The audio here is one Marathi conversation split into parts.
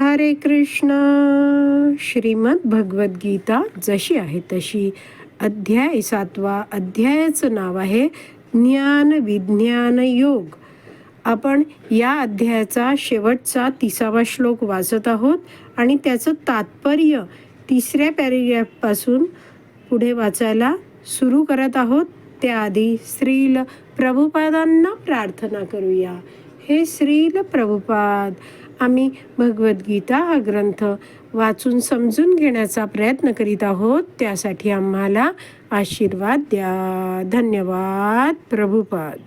हरे कृष्ण। श्रीमद भगवद्गीता जशी आहे तशी. अध्याय सातवा अध्यायाचं नाव आहे ज्ञान विज्ञान योग. आपण या अध्यायाचा शेवटचा तिसावा श्लोक वाचत आहोत आणि त्याचं तात्पर्य तिसऱ्या पॅरेग्राफपासून पुढे वाचायला सुरू करत आहोत. त्याआधी श्रील प्रभुपादांना प्रार्थना करूया. हे श्रील प्रभुपाद आम्ही भगवद्गीता हा ग्रंथ वाचून समजून घेण्याचा प्रयत्न करीत आहोत. त्यासाठी आम्हाला आशीर्वाद द्या. धन्यवाद प्रभुपाद.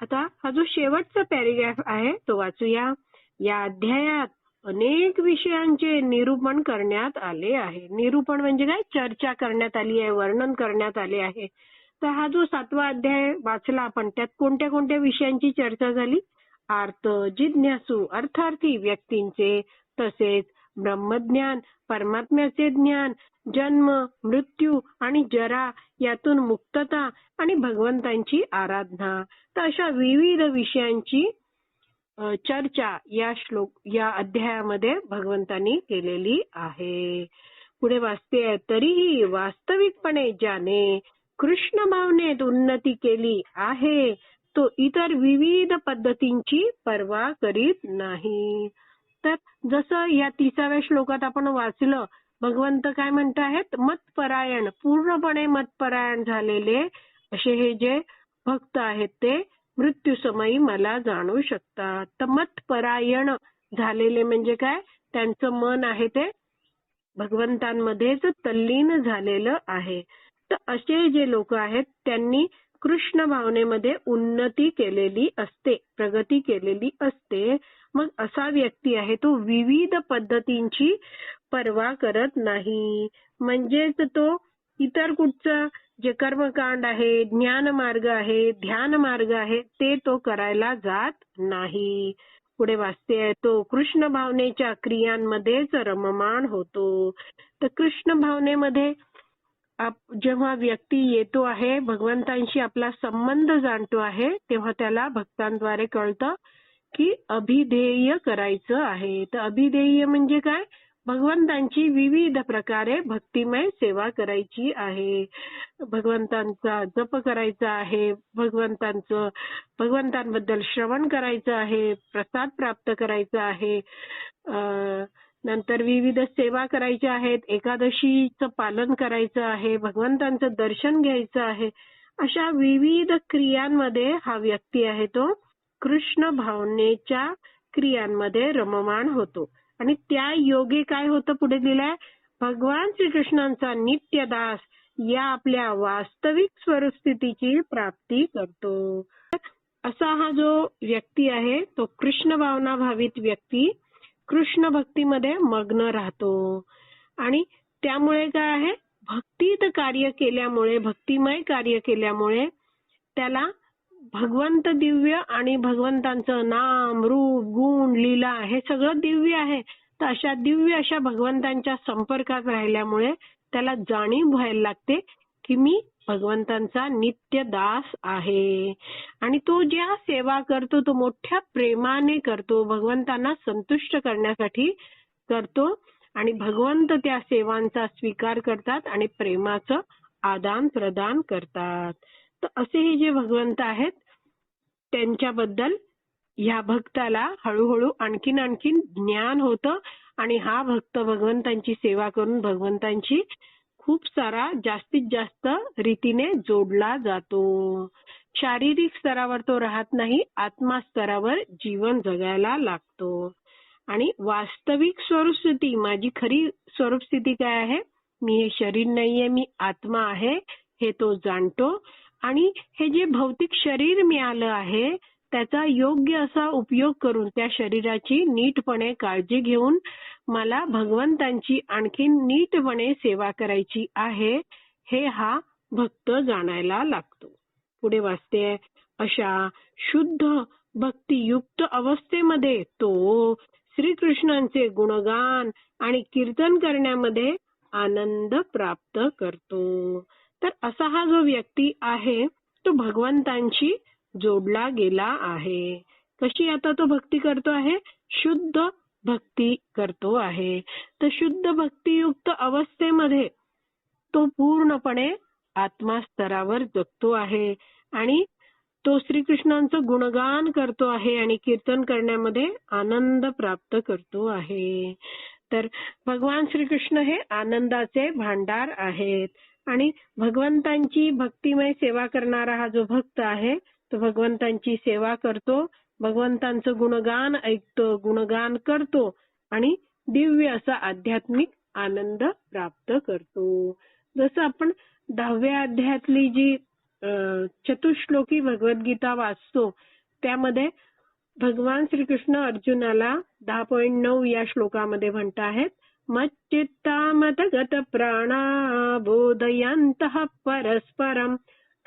आता हा जो शेवटचा पॅरेग्राफ आहे तो वाचूया. या अध्यायात अनेक विषयांचे निरूपण करण्यात आले आहे. निरूपण म्हणजे काय? चर्चा करण्यात आली आहे वर्णन करण्यात आले आहे. तर हा जो सातवा अध्याय वाचला आपण त्यात कोणत्या कोणत्या विषयांची चर्चा झाली? आर्त जिज्ञासू अर्थार्थी व्यक्तींचे तसेच ब्रह्मज्ञान परमात्म्याचे ज्ञान जन्म मृत्यू आणि जरा यातून मुक्तता आणि भगवंतांची आराधना. तर अशा विविध विषयांची चर्चा या श्लोक या अध्यायामध्ये भगवंतांनी केलेली आहे. पुढे वाचते तरीही वास्तविकपणे ज्याने कृष्ण भावनेत उन्नती केली आहे तो इतर विविध पद्धतींची पर्वा करीत नाही. तर जसं या तिसाव्या श्लोकात आपण वाचलं भगवंत काय म्हणत आहेत? मतपरायण पूर्णपणे मतपरायण झालेले असे हे जे भक्त आहेत ते मृत्यूसमयी मला जाणू शकतात. तर मतपरायण झालेले म्हणजे काय? त्यांचं मन आहे ते भगवंतांमध्येच तल्लीन झालेलं आहे. तर असे जे लोक आहेत त्यांनी कृष्ण भावनेमध्ये उन्नती केलेली असते प्रगती केलेली असते. मग असा व्यक्ती आहे तो विविध पद्धतींची पर्वा करत नाही. म्हणजेच तो इतर कुठचं जे कर्मकांड आहे ज्ञान मार्ग आहे ध्यान मार्ग आहे ते तो करायला जात नाही. पुढे वाचते आहे तो कृष्ण भावनेच्या क्रियांमध्येच रममाण होतो. तर कृष्ण भावनेमध्ये जेव्हा व्यक्ती येतो आहे भगवंतांशी आपला संबंध जाणतो आहे तेव्हा त्याला भक्तांद्वारे कळतं की अभिधेय करायचं आहे. तर अभिधेय म्हणजे काय? भगवंतांची विविध प्रकारे भक्तिमय सेवा करायची आहे. भगवंतांचा जप करायचा आहे भगवंतांचं भगवंतांबद्दल श्रवण करायचं आहे प्रसाद प्राप्त करायचा आहे. अं, नंतर विविध सेवा करायच्या आहेत एकादशीचं पालन करायचं आहे भगवंतांचं दर्शन घ्यायचं आहे अशा विविध क्रियांमध्ये हा व्यक्ती आहे तो. कृष्ण भावनेच्या क्रियांमध्ये रममाण होतो. आणि त्या योगे काय होतं पुढे दिलंय भगवान श्रीकृष्णांचा नित्यदास या आपल्या वास्तविक स्वरूपस्थितीची प्राप्ती करतो. असा हा जो व्यक्ती आहे तो कृष्ण भावना भावित व्यक्ती कृष्ण भक्तीमध्ये मग्न राहतो. आणि त्यामुळे काय आहे? भक्तीत कार्य केल्यामुळे भक्तिमय कार्य केल्यामुळे त्याला भगवंत दिव्य आणि भगवंतांचं नाम रूप गुण लीला हे सगळं दिव्य आहे. तर अशा दिव्य अशा भगवंतांच्या संपर्कात राहिल्यामुळे त्याला जाणीव व्हायला लागते. की मी भगवंतांचा नित्य दास आहे. आणि तो ज्या सेवा करतो तो मोठ्या प्रेमाने करतो भगवंतांना संतुष्ट करण्यासाठी करतो. आणि भगवंत त्या सेवांचा स्वीकार करतात आणि प्रेमाचं आदान प्रदान करतात. तर असे हे जे भगवंत आहेत त्यांच्याबद्दल ह्या भक्ताला हळूहळू आणखीन आणखीन ज्ञान होतं. आणि हा भक्त भगवंतांची सेवा करून भगवंतांची खूप सारा जास्तीत जास्त रीतीने जोडला जातो. शारीरिक स्तरावर तो राहत नाही आत्मा स्तरावर जीवन जगायला लागतो. आणि वास्तविक स्वरूपस्थिती माझी खरी स्वरूपस्थिती काय आहे? मी हे शरीर नाहीये मी आत्मा आहे हे तो जाणतो. आणि हे जे भौतिक शरीर मिळालं आहे त्याचा योग्य असा उपयोग करून त्या शरीराची नीटपणे काळजी घेऊन मला भगवंतांची आणखीन नीटपणे सेवा करायची आहे हे हा भक्त जाणायला लागतो. पुढे वाचते अशा शुद्ध भक्तियुक्त अवस्थेमध्ये तो श्रीकृष्णांचे गुणगान आणि कीर्तन करण्यामध्ये आनंद प्राप्त करतो. तर असा हा जो व्यक्ती आहे तो भगवंतांची जोडला गेला आहे. कशी आता तो भक्ती करतो आहे? शुद्ध भक्ती करतो आहे. तर शुद्ध भक्तियुक्त अवस्थेमध्ये तो पूर्णपणे आत्मा स्तरावर जगतो आहे आणि तो श्रीकृष्णांचं गुणगान करतो आहे आणि कीर्तन करण्यामध्ये आनंद प्राप्त करतो आहे. तर भगवान श्रीकृष्ण हे आनंदाचे भांडार आहेत आणि भगवंतांची भक्तिमय सेवा करणारा हा जो भक्त आहे भगवंतांची सेवा करतो. भगवंतांचं गुणगान ऐकतो गुणगान करतो आणि दिव्य असा आध्यात्मिक आनंद प्राप्त करतो. जसं आपण दहाव्या अध्यायातली जी चतुश्लोकी भगवद्गीता वाचतो त्यामध्ये भगवान श्रीकृष्ण अर्जुनाला दहा पॉईंट नऊ या श्लोकामध्ये म्हणत आहेत मच्चित्तामतगत प्राणा बोधयंत परस्परम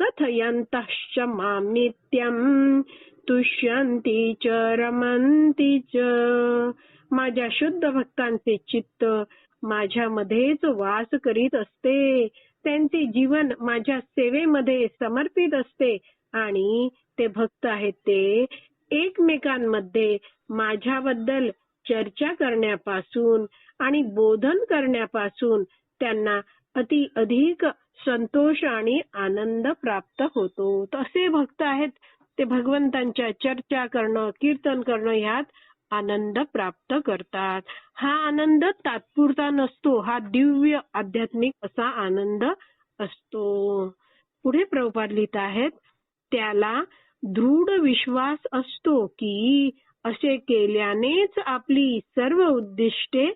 कथयन्तश्च मां तुष्यन्ति च रमन्ति च। माझ्या शुद्ध भक्तांचे चित्त माझ्यामध्येच वास करीत असते. त्यांचे जीवन माझ्या सेवेमध्ये समर्पित असते आणि ते भक्त आहेत ते एकमेकांमध्ये माझ्याबद्दल चर्चा करण्यापासून आणि बोधन करण्यापासून त्यांना अति अधिक संतोष आणि आनंद प्राप्त होतो. तसे भक्त आहेत ते भगवंतांच्या चर्चा करणं कीर्तन करणं ह्यात आनंद प्राप्त करतात. हा आनंद तात्पुरता नसतो हा दिव्य आध्यात्मिक असा आनंद असतो. पुढे प्रभुपाद लिहित आहेत त्याला दृढ विश्वास असतो की असे केल्यानेच आपली सर्व उद्दिष्टे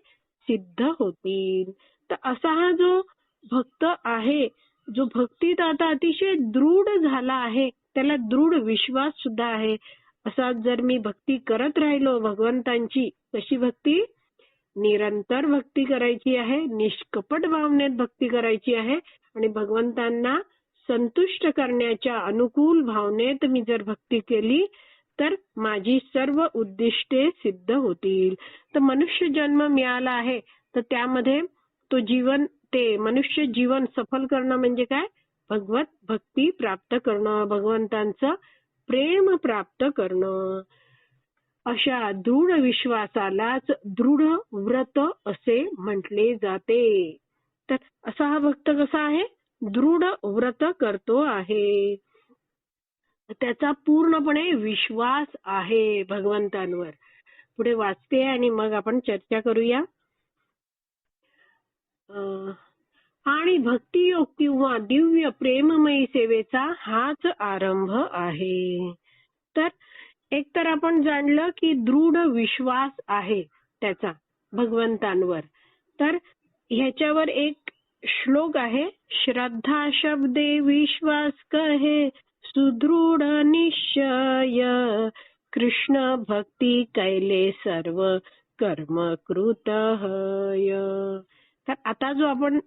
सिद्ध होतील. तर असा हा जो भक्त आहे. जो भक्तीत आता अतिशय दृढ झाला आहे त्याला दृढ विश्वास सुद्धा आहे. असा जर मी भक्ती करत राहिलो भगवंतांची कशी भक्ती निरंतर भक्ती करायची आहे निष्कपट भावनेत भक्ती करायची आहे आणि भगवंतांना संतुष्ट करण्याच्या अनुकूल भावनेत मी जर भक्ती केली तर माझी सर्व उद्दिष्टे सिद्ध होतील. तर मनुष्य जन्म मिळाला आहे तर त्यामध्ये तो जीवन ते मनुष्य जीवन सफल करणं म्हणजे काय? भगवत भक्ती प्राप्त करणं भगवंतांचं प्रेम प्राप्त करणं. अशा दृढ विश्वासालाच दृढ व्रत असे म्हटले जाते. तर असा हा भक्त कसा आहे? दृढ व्रत करतो आहे. त्याचा पूर्णपणे विश्वास आहे भगवंतांवर. पुढे वाचते आणि मग आपण चर्चा करूया. आणि भक्तियोग किंवा दिव्य प्रेममयी सेवेचा हाच आरंभ आहे. तर एक तर आपण जाणलं की दृढ विश्वास आहे त्याचा भगवंतांवर. तर ह्याच्यावर एक श्लोक आहे श्रद्धा शब्दे विश्वास कहे सुदृढ निश्चय कृष्ण भक्ती कैले सर्व कर्म कृत तर आता जो आपण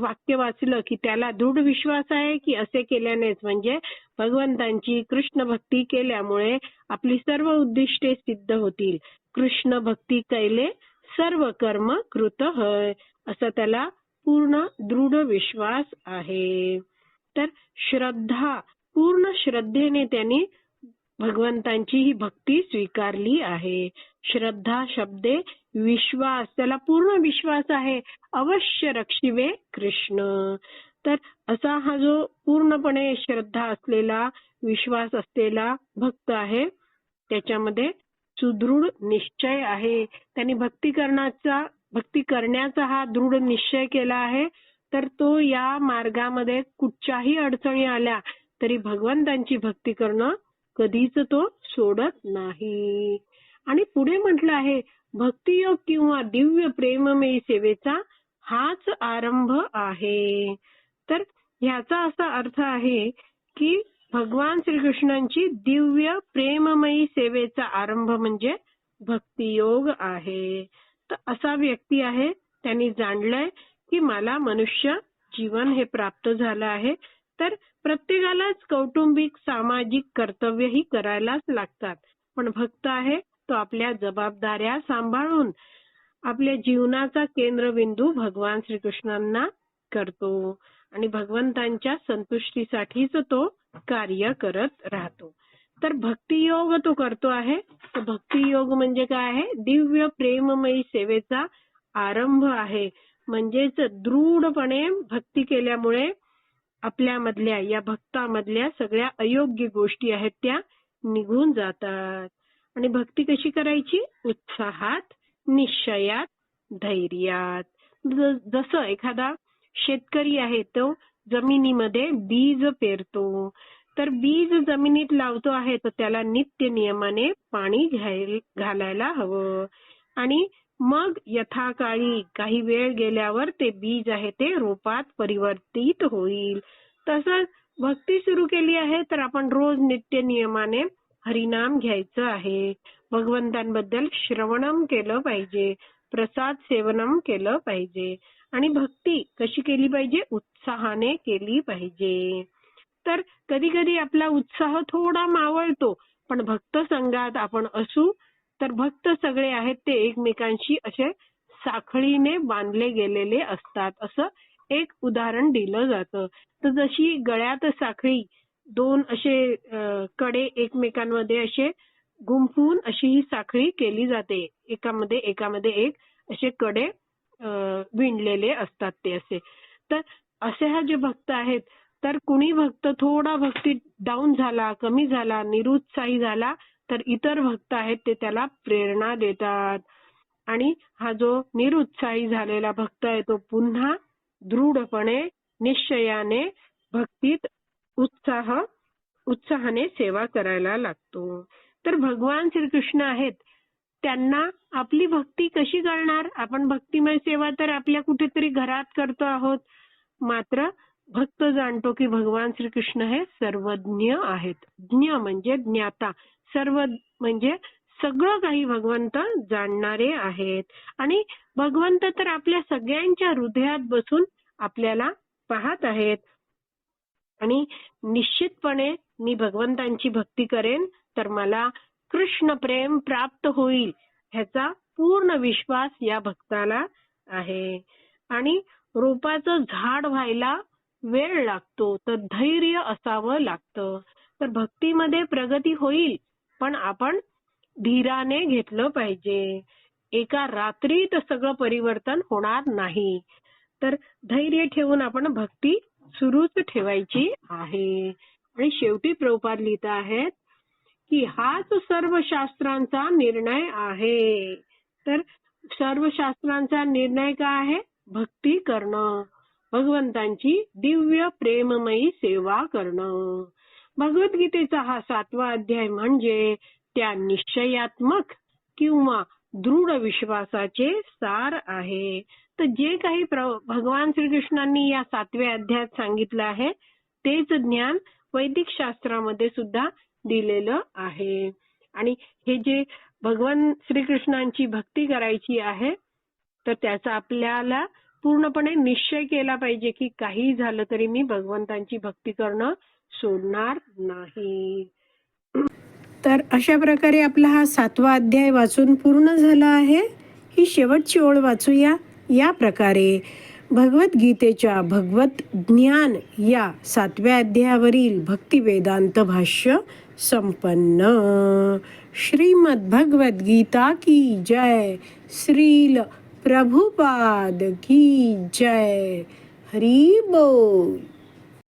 वाक्य वाचलं की त्याला दृढ विश्वास आहे की असे केल्यानेच म्हणजे भगवंतांची कृष्ण भक्ती केल्यामुळे आपली सर्व उद्दिष्टे सिद्ध होतील. कृष्ण भक्ती कैले सर्व कर्म कृत हय. असा त्याला पूर्ण दृढ विश्वास आहे. तर श्रद्धा पूर्ण श्रद्धेने त्यांनी भगवंतांची ही भक्ती स्वीकारली आहे. श्रद्धा शब्दे विश्वास त्याला पूर्ण विश्वास आहे. अवश्य रक्षिवे कृष्ण. तर असा हा जो पूर्णपणे श्रद्धा असलेला विश्वास असलेला भक्त आहे त्याच्यामध्ये सुदृढ निश्चय आहे. त्यांनी भक्ती करण्याचा भक्ती करण्याचा हा दृढ निश्चय केला आहे. तर तो या मार्गामध्ये कुठच्याही अडचणी आल्या तरी भगवंतांची भक्ती करणं कधीच तो सोडत नाही. आणि पुढे म्हटलं आहे भक्तियोग किंवा दिव्य प्रेममयी सेवेचा हाच आरंभ आहे. तर ह्याचा असा अर्थ आहे की भगवान श्रीकृष्णांची दिव्य प्रेममयी सेवेचा आरंभ म्हणजे भक्तियोग आहे. तर असा व्यक्ती आहे त्यांनी जाणलंय की मला मनुष्य जीवन हे प्राप्त झालं आहे तर प्रत्येकालाच कौटुंबिक सामाजिक कर्तव्यही करायलाच लागतात. पण भक्त आहे तो आपल्या जबाबदाऱ्या सांभाळून आपल्या जीवनाचा केंद्रबिंदू भगवान श्रीकृष्णांना करतो आणि भगवंतांच्या संतुष्टीसाठीच तो कार्य करत राहतो. तर भक्तियोग तो करतो आहे. तर भक्तियोग म्हणजे काय आहे? दिव्य प्रेममयी सेवेचा आरंभ आहे. म्हणजेच दृढपणे भक्ती केल्यामुळे आपल्यामधल्या या भक्तामधल्या सगळ्या अयोग्य गोष्टी आहेत त्या निघून जातात. आणि भक्ती कशी करायची? उत्साहात निश्चयात धैर्यात. जसं एखादा शेतकरी आहे तो जमिनीमध्ये बीज पेरतो. तर बीज जमिनीत लावतो आहे तर त्याला नित्य नियमाने पाणी घालायला हवं. आणि मग यथाकाळी काही वेळ गेल्यावर ते बीज आहे ते रोपात परिवर्तित होईल. तसंच भक्ती सुरू केली आहे तर आपण रोज नित्य नियमाने हरिनाम घ्यायचं आहे. भगवंतांबद्दल श्रवणम केलं पाहिजे. प्रसाद सेवनम केलं पाहिजे. आणि भक्ती कशी केली पाहिजे? उत्साहाने केली पाहिजे. तर कधी कधी आपला उत्साह थोडा मावळतो पण भक्त संघात आपण असू तर भक्त सगळे आहेत ते एकमेकांशी असे साखळीने बांधले गेलेले असतात. असं एक उदाहरण दिलं जातं. तर जशी गळ्यात साखळी दोन असे कडे एकमेकांमध्ये असे गुंफून अशी ही साखळी केली जाते. एकामध्ये एकामध्ये एक असे कडे विणलेले असतात ते असे. तर असे हा जे भक्त आहेत तर कुणी भक्त थोडा भक्ती डाऊन झाला कमी झाला निरुत्साही झाला तर इतर भक्त आहेत ते त्याला प्रेरणा देतात. आणि हा जो निरुत्साही झालेला भक्त आहे तो पुन्हा दृढपणे निश्चयाने भक्तीत उत्साह उत्साहाने सेवा करायला लागतो. तर भगवान श्रीकृष्ण आहेत. त्यांना आपली भक्ती कशी करणार? आपण भक्तिमय सेवा तर आपल्या कुठेतरी घरात करतो आहोत. मात्र भक्त जाणतो की भगवान श्रीकृष्ण हे सर्वज्ञ आहेत. ज्ञ म्हणजे ज्ञाता. सर्व म्हणजे सगळं काही भगवंत जाणणारे आहेत. आणि भगवंत तर आपल्या सगळ्यांच्या हृदयात बसून आपल्याला पाहत आहेत. आणि निश्चितपणे मी भगवंतांची भक्ती करेन तर मला कृष्ण प्रेम प्राप्त होईल ह्याचा पूर्ण विश्वास या भक्ताला आहे. आणि रोपाचं झाड व्हायला वेळ लागतो तर धैर्य असावं लागतं. तर भक्तीमध्ये प्रगती होईल पण आपण धीराने घेतलं पाहिजे. एका रात्रीत सगळं परिवर्तन होणार नाही. तर धैर्य ठेवून आपण भक्ती सुरूच ठेवायची आहे. आणि शेवटी प्रभुपाद लिहित आहेत की हाच सर्व शास्त्रांचा निर्णय आहे. तर सर्व शास्त्रांचा निर्णय काय आहे? भक्ती करणं. भगवंतांची दिव्य प्रेममयी सेवा करणं. भगवद्गीतेचा हा सातवा अध्याय म्हणजे त्या निश्चयात्मक किंवा दृढ विश्वासाचे सार आहे. तर जे काही प्र- भगवान श्रीकृष्णांनी या सातव्या अध्यायात सांगितलं आहे तेच ज्ञान वैदिक शास्त्रामध्ये सुद्धा दिलेलं आहे. आणि हे जे भगवान श्रीकृष्णांची भक्ती करायची आहे तर त्याचा आपल्याला पूर्णपणे निश्चय केला पाहिजे की काही झालं तरी मी भगवंतांची भक्ती करणं सोडणार नाही. तर अशा प्रकारे आपला हा सातवा अध्याय वाचून पूर्ण झाला आहे. ही शेवटची ओळ वाचूया. या प्रकारे भगवद्गीतेच्या भगवत ज्ञान या सातव्या अध्यायावरील भक्तिवेदांत भाष्य संपन्न. श्रीमद भगवद्गीता की जय. श्रील प्रभुपाद की जय. हरी बोल.